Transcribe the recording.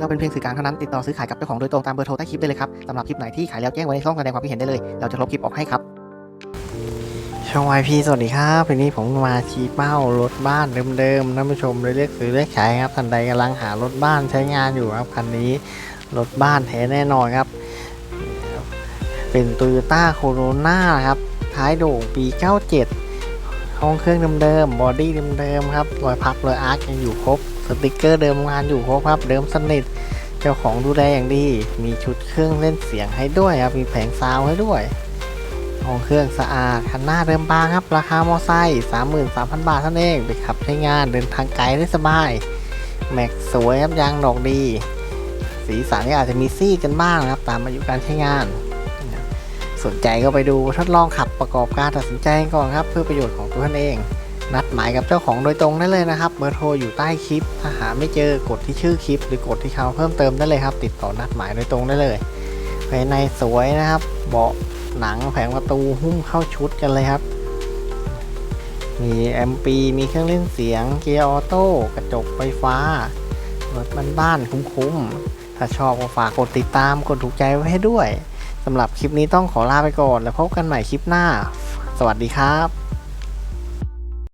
เราเป็นเพียงสื่อกลางเท่านั้นติดต่อซื้อขายกับเจ้าของโดยตรงตามเบอร์โทรใต้คลิปได้เลยครับสำหรับคลิปไหนที่ขายแล้วแจ้งไว้ในช่องแสดงความคิดเห็นได้เลย เราจะลบคลิปออกให้ครับช่องวายพีสวัสดีครับวันนี้ผมมาชี้เป้ารถบ้านเดิมๆท่านผู้ชมเลยเลือกซื้อเลือกขายครับท่านใดกำลังหารถบ้านใช้งานอยู่ครับคันนี้รถบ้านแท้แน่นอนครับ เป็น t o y ยต้าโคโรนาครับท้ายโด่งปี 97 ห้องเครื่องเดิมๆบอดี้เดิมๆครับรอยพับรอยอาร์คยังอยู่ครบสติกเกอร์เดิมงานอยู่ครบครับเดิมสนิท เจ้าของดูแลอย่างดี มีชุดเครื่องเล่นเสียงให้ด้วยครับมีแผงซาวให้ด้วยห้องเครื่องสะอาดคันหน้าเดิมบางครับ ราคามอไซค์33,000 บาทเท่านั้นเองไปขับใช้งานเดินทางไกลได้สบาย แม็กสวยครับยางดอกดี สีสันก็อาจจะมีซี่กันบ้างนะครับ ตามอายุการใช้งาน สนใจก็ไปดูทดลองขับประกอบการตัดสินใจก่อนครับ เพื่อประโยชน์ของตัวท่านเอง นัดหมายกับเจ้าของโดยตรงได้เลยนะครับเบอร์โทรอยู่ใต้คลิป ถ้าหาไม่เจอกดที่ชื่อคลิป หรือกดที่เขาเพิ่มเติมได้เลยครับ ติดต่อนัดหมายโดยตรงได้เลยภายในสวยนะครับเบาะหนังแผงประตูหุ้มเข้าชุดกันเลยครับ มีแอมปีมีเครื่องเล่นเสียง เกียร์ออโต้กระจกไฟฟ้ารถบ้านๆคุ้มๆถ้าชอบก็ฝากกดติดตามกดถูกใจไว้ให้ด้วย สำหรับคลิปนี้ต้องขอลาไปก่อน แล้วพบกันใหม่คลิปหน้า สวัสดีครับ